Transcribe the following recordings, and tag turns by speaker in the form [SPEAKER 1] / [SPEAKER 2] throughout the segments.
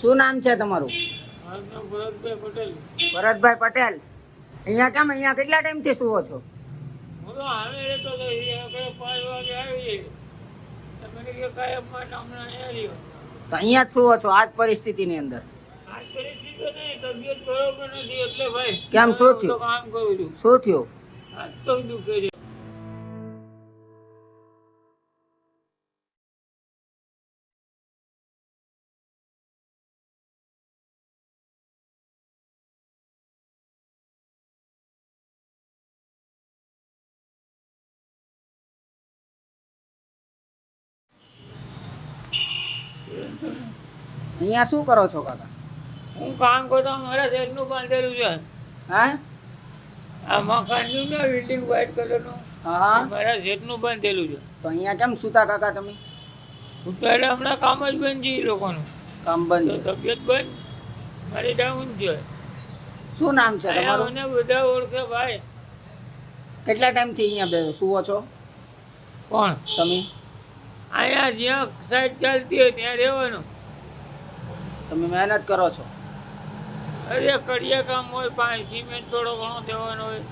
[SPEAKER 1] શું નામ છે તમારું?
[SPEAKER 2] મારું ભરતભાઈ પટેલ.
[SPEAKER 1] ભરતભાઈ પટેલ. અહીંયા કેમ? અહીંયા કેટલા ટાઈમથી સુવો છો?
[SPEAKER 2] અહીંયા
[SPEAKER 1] તો અહીંયા જ સુવો છો આજ પરિસ્થિતિની અંદર?
[SPEAKER 2] આજ પરિસ્થિતિ નહીં તબિયત બરોબર નથી. એટલે ભાઈ
[SPEAKER 1] કેમ, શું થયું? શું થયું? અહીંયા શું કરો છો કાકા?
[SPEAKER 2] હું કામ કરતો મારા શેરનું બાંધેલું છે.
[SPEAKER 1] હા?
[SPEAKER 2] આ મકાનનું ને બિલ્ડિંગ વ્હાઇટ કલરનું
[SPEAKER 1] હા?
[SPEAKER 2] મારા શેઠનું બાંધેલું છે.
[SPEAKER 1] તો અહીંયા કેમ સુતા કાકા તમે?
[SPEAKER 2] હું તો એટલે હમણાં કામ જ બંધ છે લોકોનું.
[SPEAKER 1] કામ બંધ છે?
[SPEAKER 2] તબિયત બંધ. મારી ડાઉન છે.
[SPEAKER 1] શું નામ છે તમારું?
[SPEAKER 2] મને બધા ઓળખે ભાઈ.
[SPEAKER 1] કેટલા ટાઈમથી અહીંયા બે સુવો છો?
[SPEAKER 2] કોણ?
[SPEAKER 1] તમે?
[SPEAKER 2] અહીંયા જ્યાં સાઈડ ચાલતી હોય ત્યાં રહેવાનું.
[SPEAKER 1] તમે મહેનત કરો છો.
[SPEAKER 2] અરે કડિયા કામ હોય પાંચ સિમેન્ટ થોડો ઘણો દેવાનો હોય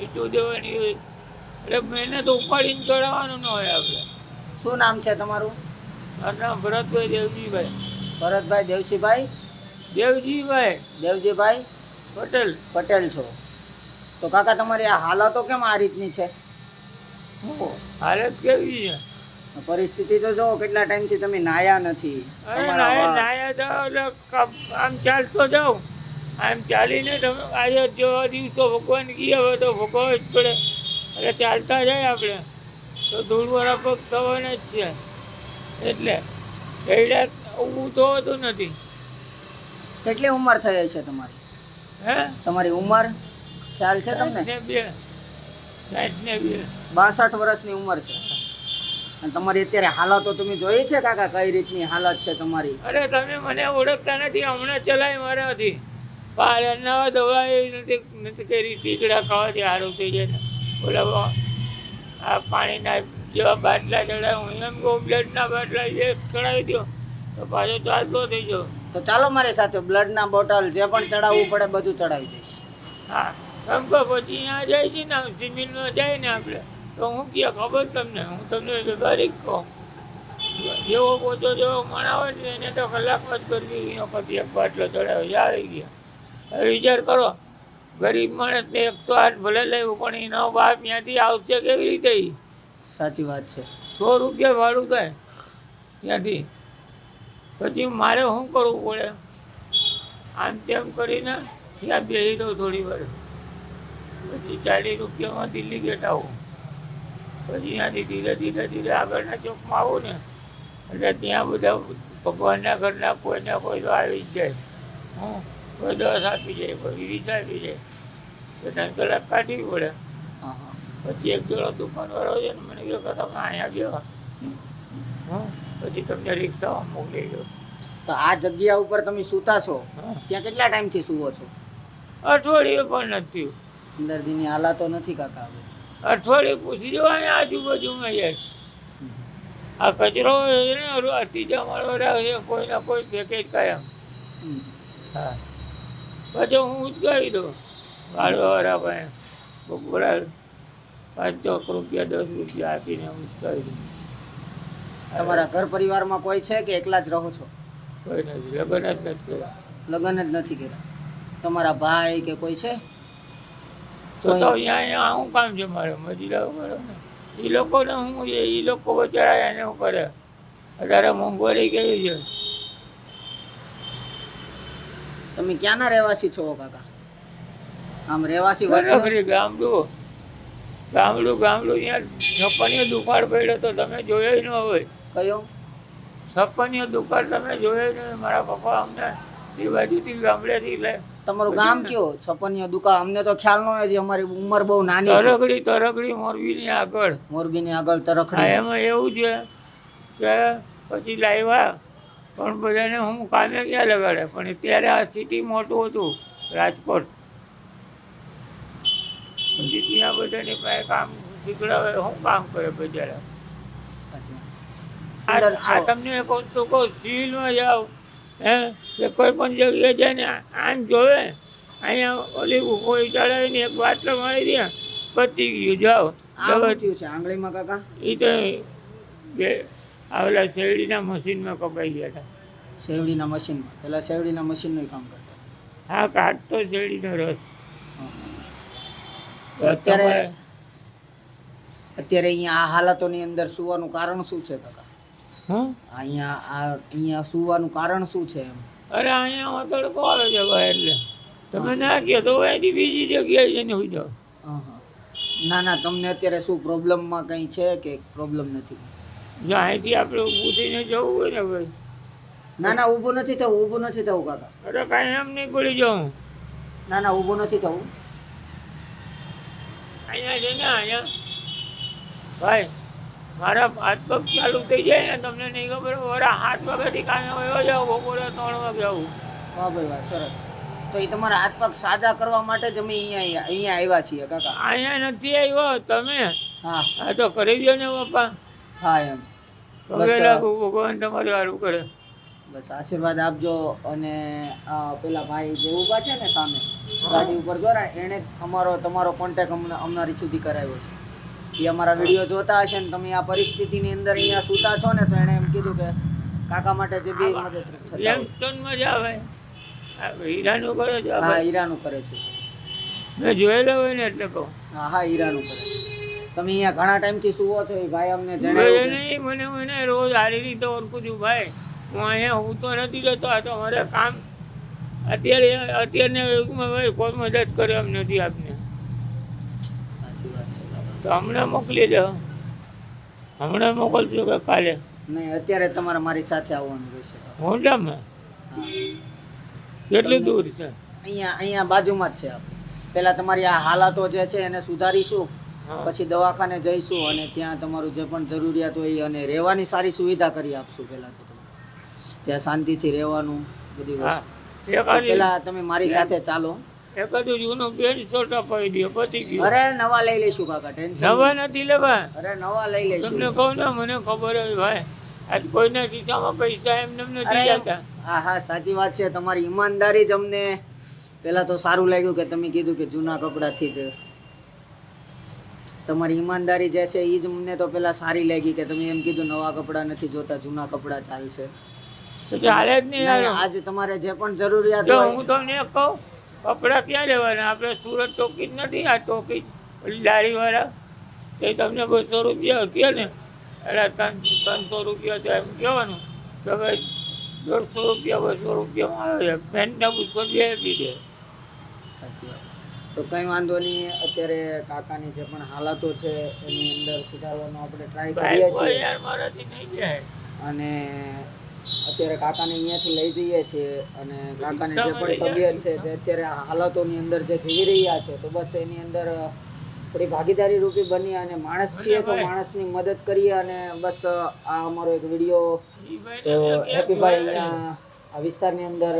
[SPEAKER 2] ઈટું દેવાની હોય. એટલે મહેનત ઉપાડીને ચડાવવાનું ન હોય આપણે.
[SPEAKER 1] શું નામ છે તમારું?
[SPEAKER 2] મારું નામ ભરતભાઈ દેવજીભાઈ.
[SPEAKER 1] ભરતભાઈ દેવજીભાઈ?
[SPEAKER 2] દેવજીભાઈ.
[SPEAKER 1] દેવજીભાઈ?
[SPEAKER 2] પટેલ.
[SPEAKER 1] પટેલ છો. તો કાકા તમારી આ હાલતો કેમ આ રીતની છે?
[SPEAKER 2] હાલત કેવી છે?
[SPEAKER 1] પરિસ્થિતિ તો જો કેટલા ટાઈમથી તમે નાયા નથી.
[SPEAKER 2] નાયા એટલે આમ ચાલતો જાઉં. આમ ચાલીને તમે આજે જેવા દિવસો ભગવાન ગયા હવે તો ભગવાન જ પડે. એટલે ચાલતા જાય આપણે. તો ધૂળવાળા પગ થવાના જ છે. એટલે એડા ઊભું તો હોતું નથી.
[SPEAKER 1] કેટલી ઉંમર થઈ છે તમારી?
[SPEAKER 2] હે?
[SPEAKER 1] તમારી ઉંમર? ખ્યાલ છે તમને?
[SPEAKER 2] બે. સાઠ ને બે.
[SPEAKER 1] બાસઠ વર્ષની ઉંમર છે. અને તમારી અત્યારે હાલતો તમે જોઈ છે કાકા કઈ રીતની હાલત છે તમારી?
[SPEAKER 2] અરે તમે મને ઓળખતા નથી હમણાં ચલાય નથી બહાર નવા દવા નથી નથી કરી ટીકડા ખાવાથી સારું થઈ જાય ઓલા આ પાણીના જેવા બાટલા ચડાય હું એમ કહું બ્લડના બાટલા જે ચડાવી દો તો પાછો ચાલતો થઈ ગયો.
[SPEAKER 1] તો ચાલો મારી સાથે બ્લડના બોટલ જે પણ ચડાવવું પડે બધું ચડાવી દઈશ.
[SPEAKER 2] હા એમ કહો પછી અહીંયા જાય છે ને સિમિલમાં જાય ને આપણે. તો હું કહે ખબર તમને? હું તમને બારીક કહું. જેવો પોચો જેવો મણાવે ને એને તો કલાકમાં જ કરવી એનો પછી એક બાટલો ચડાવે છે, આવી ગયા. હવે વિચાર કરો ગરીબ માણસને એકસો આઠ ભલે લેવું પણ એનો બાપ ત્યાંથી આવશે કેવી રીતે?
[SPEAKER 1] સાચી વાત છે.
[SPEAKER 2] સો રૂપિયા ભાડું થાય ત્યાંથી. પછી મારે શું કરવું પડે? આમ તેમ કરીને ત્યાં બેસી દઉં થોડી વાર. પછી ચાલીસ રૂપિયામાં દિલ્હી ગેટ આવું. પછી ત્યાંથી ધીરે ધીરે ધીરે આગળના ચોકમાં આવું ને એટલે ત્યાં બધા ભગવાનના ઘરના કોઈને કોઈ તો આવી જ જાય. હું કોઈ દસ આપી જાય કોઈ વીસ આપી જાય. તો ત્રણ કલાક કાઢવી પડે.
[SPEAKER 1] હા હા.
[SPEAKER 2] પછી એક જણો દુકાનવાળો છે ને મને કહ્યું કે તમે અહીંયા ગયો હં. પછી તમને રિક્ષામાં મોકલી દો
[SPEAKER 1] તો આ જગ્યા ઉપર તમે સૂતા છો. ત્યાં કેટલા ટાઈમથી સુવો છો?
[SPEAKER 2] અઠવાડિયું પણ નથી.
[SPEAKER 1] અંદર દીની હાલાતો નથી કાકા હવે.
[SPEAKER 2] અઠવાડિયું પૂછી જો અહીંયા આજુબાજુમાં જાય. આ કચરો છે ને આ ત્રીજા માળો રાખે કોઈ ના કોઈ પેકેજ કાયમ. હા. પછી હું ઉચકાવી દઉં. ગાડીવાળા પાસે બપોરા ચોક રૂપિયા દસ રૂપિયા આપીને ઉચકાવી દઉં.
[SPEAKER 1] તમારા ઘર પરિવારમાં કોઈ છે કે એકલા જ રહો છો?
[SPEAKER 2] કોઈ નથી. લગ્ન જ નથી કર્યા.
[SPEAKER 1] લગ્ન જ નથી કર્યા. તમારા ભાઈ કે કોઈ છે?
[SPEAKER 2] તો તો અહીંયા શું કામ છે મારે? મજૂરા કરો ને. એ લોકોને શું એ લોકો બચારા એને હું કરે? અત્યારે મોંઘવારી કેવી છે?
[SPEAKER 1] તમે ક્યાંના રહેવાસી છો કાકા? આમ રહેવાસી?
[SPEAKER 2] ખરેખરી ગામડું. ગામડું ગામડું અહીંયા છપ્પનિયો દુકાળ પડ્યો તો તમે જોયો ન હોય.
[SPEAKER 1] કયો?
[SPEAKER 2] છપ્પનિયો દુકાળ તમે જોયો ન હોય? મારા પપ્પા અમને એ બાજુથી ગામડેથી લે
[SPEAKER 1] તમારું ગામ કયો? છપનિયા દુકાન અમને તો ખ્યાલ ન હોય છે અમારી ઉંમર બહુ નાની છે.
[SPEAKER 2] તરગડી તરગડી મોરબીની આગળ.
[SPEAKER 1] મોરબીની આગળ
[SPEAKER 2] હા
[SPEAKER 1] તરખડી
[SPEAKER 2] એમાં એવું છે કે પછી લાવ્યા પણ બધાને હું કામે ક્યાં લગાડે? પણ ત્યારે આ સિટી મોટું હતું રાજકોટ. પછી ત્યાં બધાની પાસે કામ શીખડાવે શું કામ કરે બજારા? આ તમને કહું તો કહું સિવિલમાં જાઓ. હે? કે કોઈ પણ જગ્યાએ જાય ને આમ જોવે અહીંયા ઓલી કોઈ ચડાવીને એક બાટલો મારી દે પતી ગયું. જાઓ.
[SPEAKER 1] થયું છે આંગળીમાં કાકા?
[SPEAKER 2] એ તો બે આવેલા શેરડીના મશીનમાં કપાઈ ગયા હતા.
[SPEAKER 1] શેવડીના મશીનમાં? પેલા શેવડીના મશીનનું કામ કરતા
[SPEAKER 2] હા કાઢતો શેરડીનો રસ.
[SPEAKER 1] અત્યારે અત્યારે અહીંયા આ હાલતોની અંદર સુવાનું કારણ શું છે કાકા?
[SPEAKER 2] હં?
[SPEAKER 1] અહીંયા આ અહીંયા સુવાનું કારણ શું છે એમ?
[SPEAKER 2] અરે અહીંયા તડકો આવે છે ભાઈ એટલે. તમે ના કહો તો એની બીજી જગ્યાએ જઈને હોઈ જાઓ
[SPEAKER 1] હા, હા. ના ના તમને અત્યારે શું પ્રોબ્લેમમાં કંઈ છે કે પ્રોબ્લેમ નથી?
[SPEAKER 2] જો અહીંથી આપણે ઊભું જવું હોય ને ભાઈ.
[SPEAKER 1] ના ના ઊભું નથી થવું ઊભું નથી થવું કાકા.
[SPEAKER 2] અરે કાંઈ એમ નહીં પડી જાઉં.
[SPEAKER 1] ના ના ઊભું નથી થવું.
[SPEAKER 2] અહીંયા છે ને અહીંયા. ભાઈ મારા હાથ પગ ચાલુ થઈ જાય ને તમને નહીં ખબર મારા હાથ પગથી કામે વયો જાવ બપોરે ત્રણ વાગે આવું.
[SPEAKER 1] વાહ ભાઈ વાહ સરસ. તો એ તમારા હાથ પગ સાજા કરવા માટે જ અમે અહીંયા અહીંયા આવ્યા છીએ કાકા.
[SPEAKER 2] અહીંયા નથી આવ્યો તમે?
[SPEAKER 1] હા.
[SPEAKER 2] આ તો કરી દો ને પપ્પા.
[SPEAKER 1] હા એમ.
[SPEAKER 2] ભગવાન તમારું સારું કરે.
[SPEAKER 1] બસ આશીર્વાદ આપજો અને પેલા ભાઈ જે ઊભા છે ને સામે ગાડી ઉપર જોરા એણે અમારો તમારો કોન્ટેક અમને અમનારી સુધી કરાવ્યો છે. એ અમારા વીડિયો જોતા હશે ને તમે આ પરિસ્થિતિની અંદર અહીંયા સૂતા છો ને તો એણે એમ કીધું કે કાકા માટે જે બી હોય.
[SPEAKER 2] યંગસ્ટન મજા આવે. હીરાનું કરે છે
[SPEAKER 1] હા હીરાનું કરે છે.
[SPEAKER 2] મેં જોયેલો હોય ને એટલે કહું.
[SPEAKER 1] હા હા હીરાનું કરે છે. તમે અહીંયા ઘણા ટાઈમથી સુવો છો એ ભાઈ અમને જણાવ્યું
[SPEAKER 2] નહીં મને હું એને રોજ સારી રીતે ઓળખું છું ભાઈ. હું અહીંયા હું તો નથી જતો આ તો મારે કામ. અત્યારે અત્યારના યુગમાં ભાઈ કોઈ મદદ કરે એમ નથી આપને. તો હમણાં મોકલી દો. હમણાં મોકલશું કે કાલે?
[SPEAKER 1] નહીં અત્યારે તમારે મારી સાથે આવવાનું રહેશે.
[SPEAKER 2] હોન્ડામાં કેટલું દૂર છે?
[SPEAKER 1] અહીંયા અહીંયા બાજુમાં જ છે આપણે પહેલાં તમારી આ હાલાતો જે છે એને સુધારીશું પછી દવાખાને જઈશું અને ત્યાં તમારું જે પણ જરૂરિયાત હોય એ અને રહેવાની સારી સુવિધા કરી આપશું પહેલાં તો ત્યાં શાંતિથી રહેવાનું બધી વસ્તુ. પહેલાં તમે મારી સાથે ચાલો.
[SPEAKER 2] એકાદું જૂનું પેન્ટ શર્ટ અપાવી દો પતી ગયું.
[SPEAKER 1] અરે નવા લઈ લઈશું કાકા ટેન્શન
[SPEAKER 2] નવા નથી લેવા.
[SPEAKER 1] અરે નવા લઈ લઈશું.
[SPEAKER 2] તમને કહું ને મને ખબર હોય. ભાઈ આજ કોઈના ખિસ્સામાં પૈસા એમ
[SPEAKER 1] અરે
[SPEAKER 2] નથી જતા
[SPEAKER 1] હા હા સાચી વાત છે. તમારી ઈમાનદારી જ અમને પહેલાં તો સારું લાગ્યું કે તમે કીધું કે જૂના કપડાથી જ. તમારી ઈમાનદારી જે છે એ જ અમને તો પહેલાં સારી લાગી કે તમે એમ કીધું નવા કપડાં નથી જોતા જૂના કપડાં ચાલશે.
[SPEAKER 2] ચાલે જ નહીં
[SPEAKER 1] આજે તમારે જે પણ જરૂરિયાત હોય.
[SPEAKER 2] હું તમને કહું કપડાં ક્યાં લેવાના? આપણે સુરત ટોકી જ નથી આ ટોકી ઓલી લારીવાળા તે તમને બસો રૂપિયા કહે ને? એટલે ત્રણ ત્રણસો રૂપિયા તો એમ કહેવાનું કે ભાઈ દોઢસો રૂપિયા બસો રૂપિયામાં આવે છે. પેન્ટના પુષ્કળ બે આપી દે
[SPEAKER 1] સાચી વાત તો કંઈ વાંધો નહીં અત્યારે કાકાની જે પણ હાલતો છે એની અંદર સુધારવાનો આપણે ટ્રાય કરીએ છીએ.
[SPEAKER 2] યાર મારાથી નહીં જાય.
[SPEAKER 1] અને અત્યારે કાકાને અહીંયાથી લઈ જઈએ છીએ અને કાકાને જે પણ તબિયત છે જે અત્યારે આ હાલતોની અંદર જે જીવી રહ્યા છે તો બસ એની અંદર થોડી ભાગીદારી રૂપી બની અને માણસ છીએ તો માણસની મદદ કરીએ અને બસ આ અમારો એક વીડિયો તો હેપીભાઈ અહીંયા આ વિસ્તારની અંદર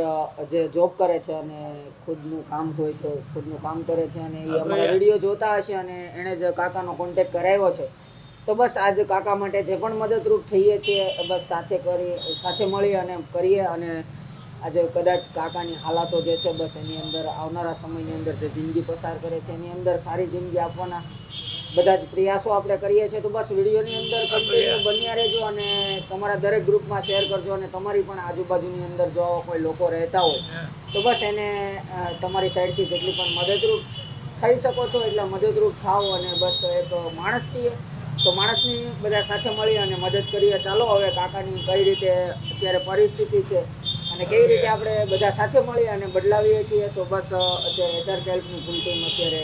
[SPEAKER 1] જે જોબ કરે છે અને ખુદનું કામ હોય તો ખુદનું કામ કરે છે અને એ અમારો વીડિયો જોતા હશે અને એણે જ કાકાનો કોન્ટેક્ટ કરાવ્યો છે. તો બસ આજે કાકા માટે જે પણ મદદરૂપ થઈએ છીએ બસ સાથે કરી, સાથે મળી અને કરીએ અને આજે કદાચ કાકાની હાલાતો જે છે, બસ એની અંદર આવનારા સમયની અંદર જે જિંદગી પસાર કરે છે, એની અંદર સારી જિંદગી આપવાના બધા જ પ્રયાસો આપણે કરીએ છીએ. તો બસ વિડીયોની અંદર કન્ટિન્યુ બન્યા રહેજો અને તમારા દરેક ગ્રુપમાં શેર કરજો અને તમારી પણ આજુબાજુની અંદર જો કોઈ લોકો રહેતા હોય, તો બસ એને તમારી સાઈડથી જેટલી પણ મદદરૂપ થઈ શકો છો, એટલે મદદરૂપ થાવ અને બસ એક માણસ છીએ. તો માણસની બધા સાથે મળી અને મદદ કરીએ ચાલો હવે કાકાની કઈ રીતે અત્યારે પરિસ્થિતિ છે અને કેવી રીતે આપણે બધા સાથે મળી અને બદલાવીએ છીએ તો બસ અત્યારે એચઆર કેલ્પની ફૂલ ટીમ અત્યારે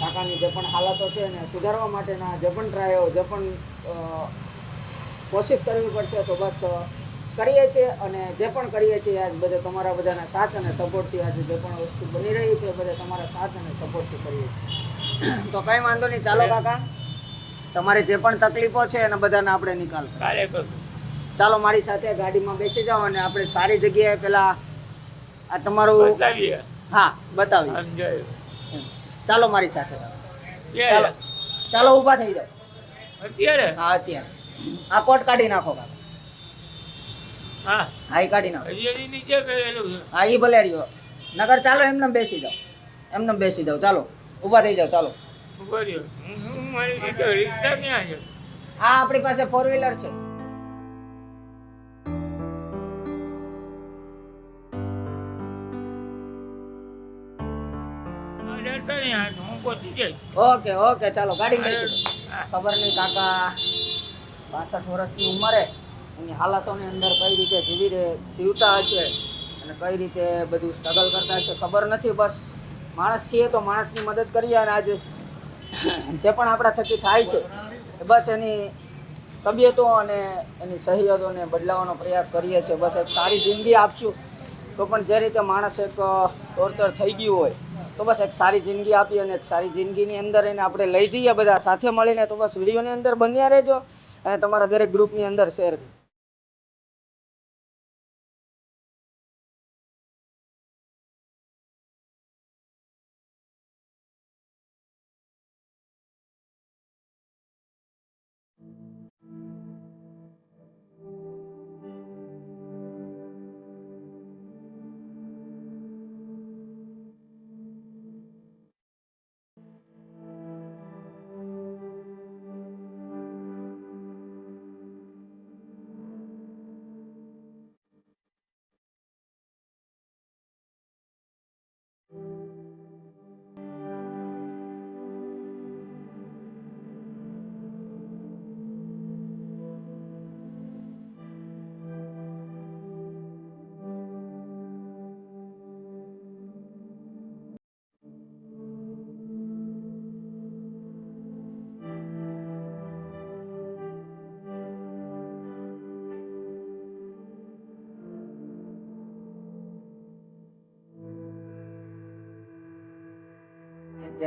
[SPEAKER 1] કાકાની જે પણ હાલતો છે અને સુધારવા માટેના જે પણ ટ્રાયો જે પણ કોશિશ કરવી પડશે તો બસ કરીએ છીએ અને જે પણ કરીએ છીએ આજ બધે તમારા બધાના સાથ અને સપોર્ટથી આજે જે પણ વસ્તુ બની રહી છે બધે તમારા સાથ અને સપોર્ટથી કરીએ છીએ. તો કંઈ વાંધો નહીં. ચાલો કાકા. તમારે જે પણ તકલીફો છે એના બધાને આપણે નિકાલ ચાલો મારી સાથે ગાડીમાં બેસી જાઓ અને આપણે સારી જગ્યાએ પેલા આ તમારું હા બતાવી ચાલો મારી સાથે. ચાલો. ચાલો ઊભા થઈ જાઓ.
[SPEAKER 2] અત્યારે?
[SPEAKER 1] હા અત્યારે. આ કોટ કાઢી નાખો કાકા
[SPEAKER 2] હા.
[SPEAKER 1] હા એ કાઢી નાખો.
[SPEAKER 2] નીચે
[SPEAKER 1] હા એ ભલે રહ્યો નગર ચાલો એમને બેસી જાઓ. એમને બેસી જાઓ. ચાલો ઊભા થઈ જાઓ ચાલો.
[SPEAKER 2] ઊભા રહ્યો. મારી રીતે રિક્ષા ક્યાં છે
[SPEAKER 1] આ આપણી પાસે ફોર વ્હીલર છે. ઓકે ઓકે ચાલો ગાડી જાઓ. ખબર નહીં કાકા પાસઠ વર્ષની ઉંમરે એની હાલતોની અંદર કઈ રીતે જીવી રહે જીવતા હશે અને કઈ રીતે બધું સ્ટ્રગલ કરતા હશે ખબર નથી બસ માણસ છીએ તો માણસની મદદ કરીએ અને આજે જે પણ આપણા થકી થાય છે બસ એની તબિયતો અને એની સહિયતોને બદલાવવાનો પ્રયાસ કરીએ છીએ. બસ એક સારી જિંદગી આપશું. તો પણ જે રીતે માણસ એક ટોર્ચર થઈ ગયું હોય, તો બસ એક સારી જિંદગી આપી અને એક સારી જિંદગીની અંદર એને આપણે લઈ જઈએ બધા. સાથે મળીને તો બસ વિડીયોની અંદર બન્યા રહેજો અને તમારા દરેક ગ્રુપની અંદર શેર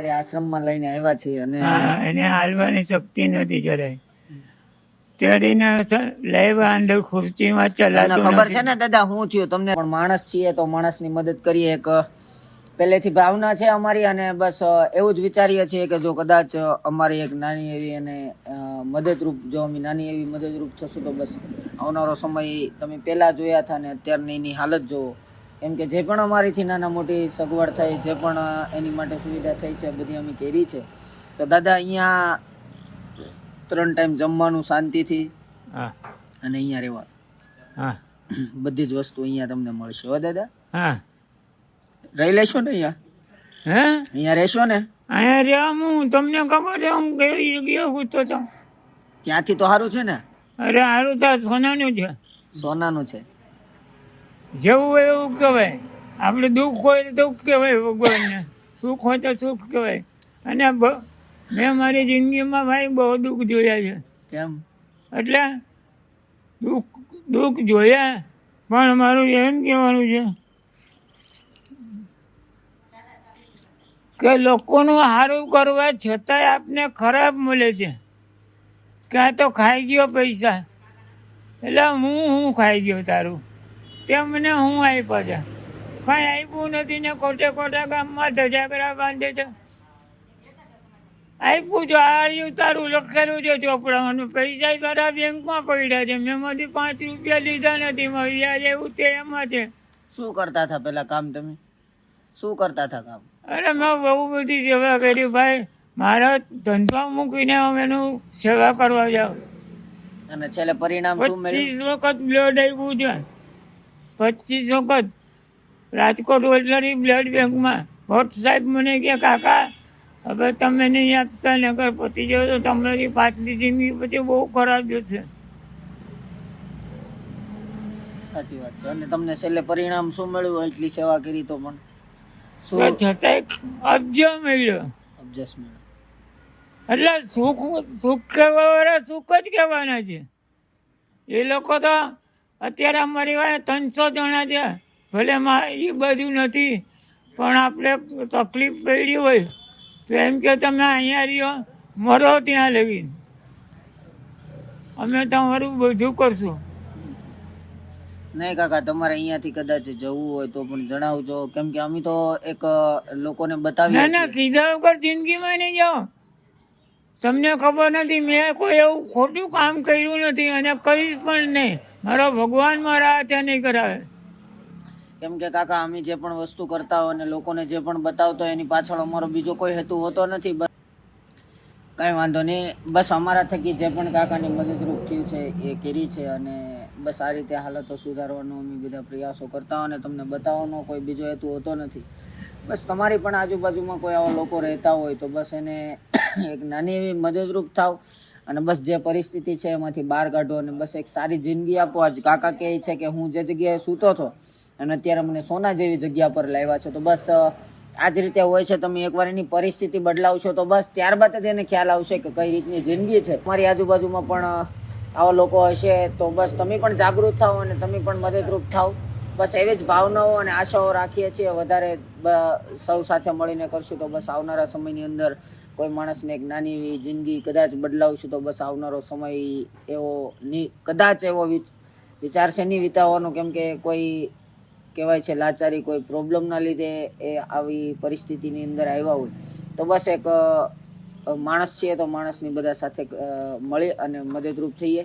[SPEAKER 1] અત્યારે આશ્રમમાં લઈને આવ્યા છે અને
[SPEAKER 2] હા, એને હાલવાની શક્તિ નથી જરાય. તેડીને સ- લાવ્યા અંદર ખુરશીમાં ચલાતો
[SPEAKER 1] ખબર છે ને દાદા હું થયું? તમને પણ માણસ છીએ તો માણસની મદદ કરીએ એક. પહેલેથી ભાવના છે અમારી અને બસ એવું જ વિચારીએ છીએ કે જો કદાચ અમારી એક નાની એવી અને મદદરૂપ જો અમે નાની એવી મદદરૂપ થશું તો બસ આવનારો સમય તમે પહેલા જોયા હતા ને અત્યારની એની હાલત જોવો. કેમ કે જે પણ અમારીથી નાના મોટી સગવડ થઈ જે પણ એની માટે સુવિધા થઈ છે બધી અમે કરી છે. તો દાદા અહીંયા ત્રણ ટાઈમ જમવાનું શાંતિથી
[SPEAKER 2] હા.
[SPEAKER 1] અને અહીંયા રહેવાનું
[SPEAKER 2] હા.
[SPEAKER 1] બધી જ વસ્તુ અહીંયા તમને મળશે હો દાદા?
[SPEAKER 2] હા.
[SPEAKER 1] રહી લેશો ને અહીંયા?
[SPEAKER 2] હે?
[SPEAKER 1] અહીંયા રહેશો ને?
[SPEAKER 2] અહીંયા રહ્યા હું તમને ખબર છે હું કેવી જગ્યાએ પૂછતો છું
[SPEAKER 1] ત્યાંથી તો સારું છે ને?
[SPEAKER 2] અરે હારું તો સોનાનું છે.
[SPEAKER 1] સોનાનું છે.
[SPEAKER 2] જેવું હોય એવું કહેવાય. આપણે દુઃખ હોય તો દુઃખ કહેવાય ભગવાનને. સુખ હોય તો સુખ કહેવાય. અને મેં મારી જિંદગીમાં ભાઈ બહુ દુઃખ જોયા છે.
[SPEAKER 1] કેમ?
[SPEAKER 2] એટલે દુઃખ દુઃખ જોયા પણ મારું એમ કહેવાનું છે કે લોકોનું સારું કરવા છતાંય આપને ખરાબ મળે છે. ક્યાં તો ખાઈ ગયો પૈસા. એટલે હું હું ખાઈ ગયો તારું? તે મને હું આપ્યા છે કાંઈ આપ્યું નથી ને કોટે કોટા ગામમાં ધજાગરા બાંધે છે. આપ્યું છે આ તારું લખેલું છે ચોપડામાં પૈસા તારા બેંકમાં પડ્યા છે. મેં માંથી પાંચ રૂપિયા લીધા નથી. વ્યાજ એવું તે એમાં છે.
[SPEAKER 1] શું કરતા હતા પેલા કામ તમે? શું કરતા હતા કામ?
[SPEAKER 2] અરે મેં બહુ બધી સેવા કરી ભાઈ. મારા ધંધા મૂકીને અમે એનું સેવા કરવા જાઉં
[SPEAKER 1] અને છેલ્લે પરિણામ શું મળ્યું?
[SPEAKER 2] વખત બ્લડ આવ્યું છે. પચીસ વખત. રાજકોટ વેટનરી બ્લડ બેંકમાં ભટ્ટ સાહેબ મને કે કાકા હવે તમે નહીં આપતા નગર પતી જાવ તો તમારી પાછલી જિંદગી પછી બહુ ખરાબ જશે.
[SPEAKER 1] સાચી વાત છે. અને તમને છેલ્લે પરિણામ શું મળ્યું? એટલી સેવા કરી તો પણ. શું?
[SPEAKER 2] છતાંય અબજો મળ્યો.
[SPEAKER 1] અબજસ મળ્યો.
[SPEAKER 2] એટલે સુખ સુખ કહેવા વાળા સુખ જ કહેવાના છે. એ લોકો તો અત્યારે અમારી વાળા ત્રણસો જણા છે. ભલે એ બધું નથી પણ આપણે તકલીફ પડી હોય તો એમ કે તમે અહીંયા રહ્યો મરો ત્યાં લગી અમે તમારું બધું કરશું.
[SPEAKER 1] નહીં કાકા તમારે અહીંયાથી કદાચ જવું હોય તો પણ જણાવજો. કેમ કે અમે તો એક લોકોને
[SPEAKER 2] ના
[SPEAKER 1] બતાવીએ
[SPEAKER 2] ના
[SPEAKER 1] છીએ.
[SPEAKER 2] કીધા વગર જિંદગીમાં નહીં જાઓ. તમને ખબર નથી મેં કોઈ એવું ખોટું કામ કર્યું નથી અને કરીશ પણ નહીં. મારો ભગવાન મારા હાથે નહીં કરાવે.
[SPEAKER 1] કેમ કે કાકા, અમે જે પણ વસ્તુ કરતા હોય અને લોકોને જે પણ બતાવતો એની પાછળ અમારો બીજો કોઈ હેતુ હોતો નથી. કાંઈ વાંધો નહીં. બસ અમારા થકી જે પણ કાકાની મદદરૂપ થયું છે એ કરી છે અને બસ આ રીતે હાલતો સુધારવાનો અમે બધા પ્રયાસો કરતા અને તમને બતાવવાનો કોઈ બીજો હેતુ હોતો નથી. બસ તમારી પણ આજુબાજુમાં કોઈ આવા લોકો રહેતા હોય તો બસ એને એક નાની એવી મદદરૂપ થાવ. અને બસ જે પરિસ્થિતિ છે એમાંથી બહાર કાઢો અને બસ એક સારી જિંદગી આપો. આજ કાકા કહે છે કે હું જે જગ્યાએ સૂતો હતો અને અત્યારે મને સોના જેવી જગ્યા પર લાવ્યા છો, તો બસ આ જ રીતે હોય છે. તમે એકવાર એની પરિસ્થિતિ બદલાવશો તો બસ ત્યારબાદ જ એને ખ્યાલ આવશે કે કઈ રીતની જિંદગી છે. મારી આજુબાજુમાં પણ આવા લોકો હશે તો બસ તમે પણ જાગૃત થાઓ અને તમે પણ મદદરૂપ થાઓ. બસ એવી જ ભાવનાઓ અને આશાઓ રાખીએ છીએ. વધારે સૌ સાથે મળીને કરશું તો બસ આવનારા સમયની અંદર કોઈ માણસને એક નાની એવી જિંદગી કદાચ બદલાવશું તો બસ આવનારો સમય એવો ની, કદાચ એવો વિચ- વિચારશે નહીં વિતાવવાનો. કેમ કે કોઈ કહેવાય છે લાચારી કોઈ પ્રોબ્લેમના લીધે એ આવી પરિસ્થિતિની અંદર આવ્યા હોય. તો બસ એક માણસ છીએ તો માણસની બધા સાથે મળી અને મદદરૂપ થઈએ.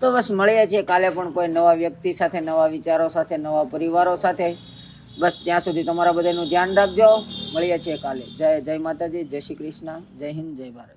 [SPEAKER 1] તો બસ મળીએ છીએ. કાલે પણ કોઈ નવા વ્યક્તિ સાથે, નવા વિચારો સાથે, નવા પરિવારો સાથે. બસ ત્યાં સુધી તમારા બધાનું ધ્યાન રાખજો. મળીએ છીએ કાલે. જય જય માતાજી, જય શ્રી કૃષ્ણ, જય હિન્દ, જય ભારત.